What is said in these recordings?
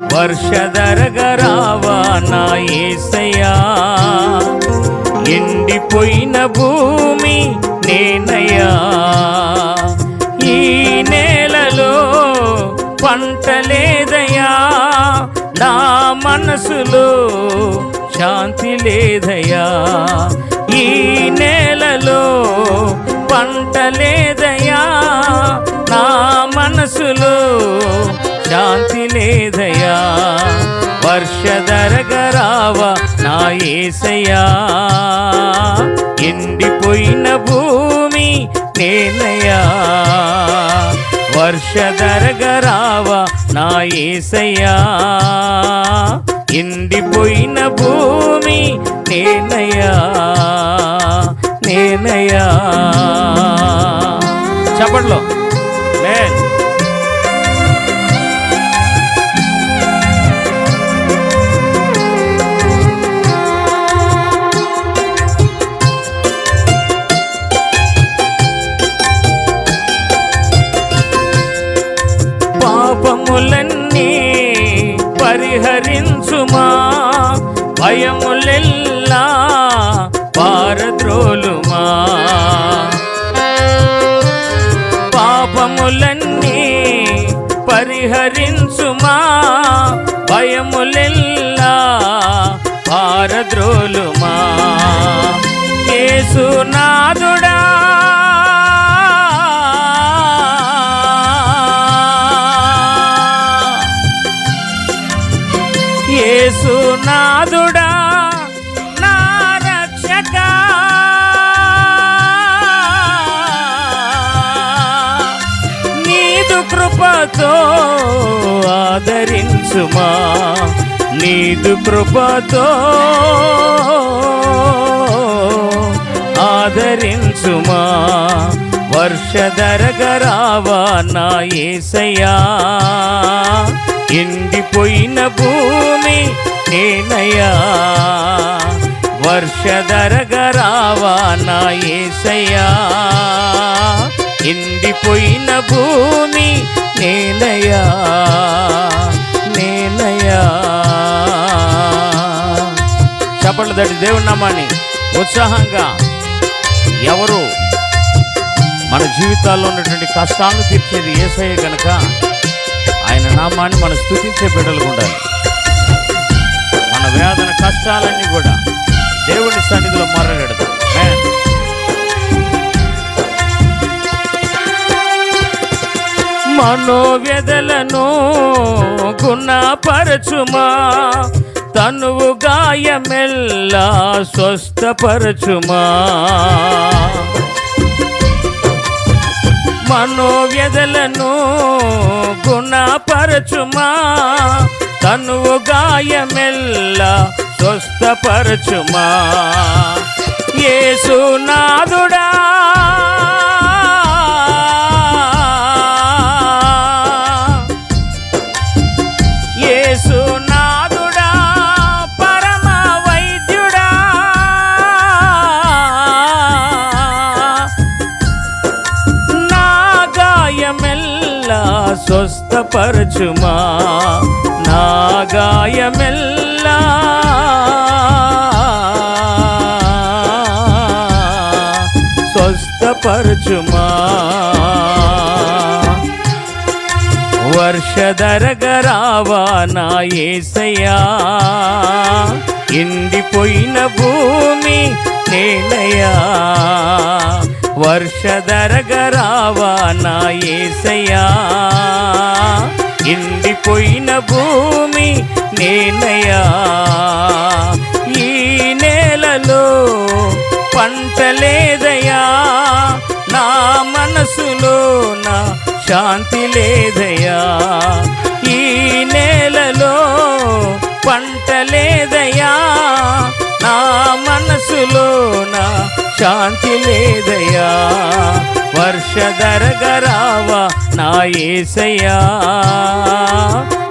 వర్షధరగరావా నా ఏసయా ఎండిపోయిన భూమి నేనయ్యా. ఈ నేలలో పంట లేదయా నా మనసులో శాంతి లేదయా ఈ నేలలో పంట లేదయా నా మనసులో శాంతి లేదయ్యా. వర్షధరగరావా నా ఏసయా ఎండిపోయిన భూమి నేనయ్యా. వర్షధరగరావా నా ఏసయా ఎండిపోయిన భూమి నేనయా నేనయా చెప్పట్లో పరిహరించుమా భయములెల్లా పారద్రోలుమా? పాపములన్నీ పరిహరించుమా? భయములెల్లా పారద్రోలుమా? యేసునాథుడా కృపతో ఆదరించుమా. నీదు కృపతో ఆదరించుమా. వర్షధరగరావా నా ఏసయా ఎండిపోయిన భూమి నేనయ్యా. వర్షధరగరావా నా ఏసయా ఎండిపోయిన భూమి నేనయ్యా నేనయ్యా చప్పట్లు తట్టి దేవుడి నామాన్ని ఉత్సాహంగా. ఎవరు మన జీవితాల్లో ఉన్నటువంటి కష్టాలను తీర్చేది ఏసయ్య కనుక ఆయన నామాన్ని మనం స్థుతించే బిడ్డలు ఉండాలి. మన వేదన కష్టాలన్నీ కూడా దేవుని సన్నిధిలో మరణ మనోవ్యధలను గుణపరచుమా. తనువు గాయమెల్లా స్వస్థపరచుమా. మనోవ్యధలను గుణపరచుమా. తనువు గాయమెల్లా స్వస్థపరచుమా. యేసునాథుడా స్వస్థపరచుమా? నా గాయమెల్లా? స్వస్థపరచుమా? వర్షధరగరావా నా ఏసయా ఎండిపోయిన భూమి నేనయ్యా? వర్షధరగరావా నా ఏసయా ఎండిపోయిన భూమి నేనయా ఈ నేలలో పంటలేదయా నా మనసులో నా శాంతి లేదయా ఈ నేలలో పంటలేదయా నా మనసులోన శాంతి లేదయ్యా. వర్షధరగరావా నా ఏసయ్యా.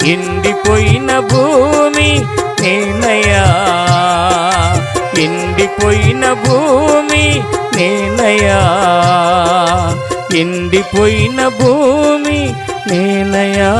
ఎండిపోయిన భూమి నేనయ్యా. ఎండిపోయిన భూమి నేనయ్యా. ఎండిపోయిన భూమి నేనయ్యా.